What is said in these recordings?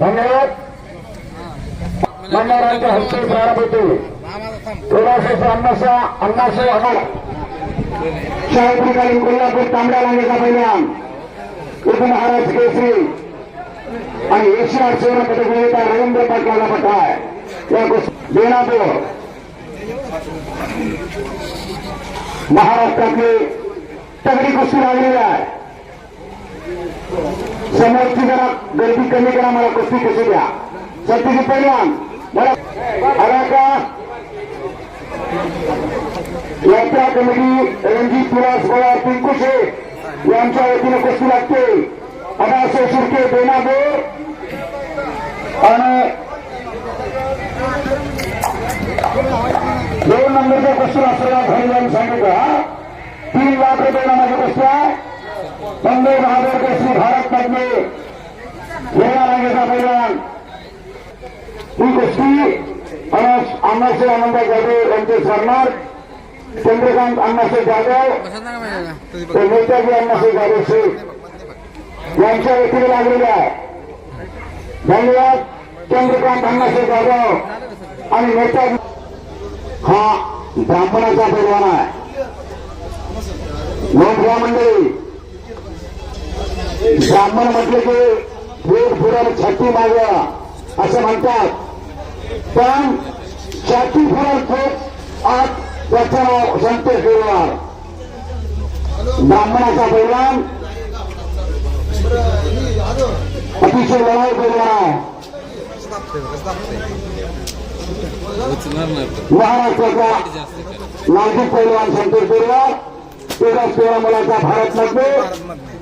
धन्यवाद. मल्हारांच्या हस्ते प्रारंभ थोडासा अन्नाशय कोल्हापूर तांबड्या लांगेचा परिणाम उपमहाराज केसरी. आणि एशिया सेवा पदक रवींद्र पाटलाला पटाय या गोष्टी बेणापूर महाराष्ट्रातली तगडी कुस्ती लागलेली आहे. समोरची जरा गर्दी कमी करा मला कुस्ती कशी द्या. सत्यजी पहिलवान मला आला का यात्रा कमिटी रणजित विलास गोळा पिंकू शेख यांच्या वतीनं कुस्ती लागते. अनासे शिर्के बेनापूर. आणि दोन नंबरच्या कुस्ती असलेला भाई जाऊन सांगितलं तीन लाख रुपये नामाची कुस्ती आहे बंदे बहादुर के श्री भारत पद में मेरा रहेगा परिवार। उनको श्री अम्मासे से आनंद एम रंजे शर्मा, चंद्रकांत अम्मासे जाधव, ते नेताजी अम्मासे जाधव श्री। यांच्या व्यक्तीला लागलेल्या धन्यवाद, चंद्रकांत अण्णासाहेब जाधव आणि नेताजी हा ब्राह्मणाचा परवाना आहे। लोकसभा मंडळी ब्राह्मण म्हटलं की पोट फुरण छाती माग असं म्हणतात. पण छाती फुरण खूप आज त्याचं नाव संतोष देवार ब्राह्मणाचा परिणाम अतिशय लढाई परिणाम महाराष्ट्राचा नागरिक पैलवान संतोष देवार तेरा तेरा मुलाचा भारत मध्ये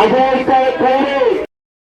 I'm going to call it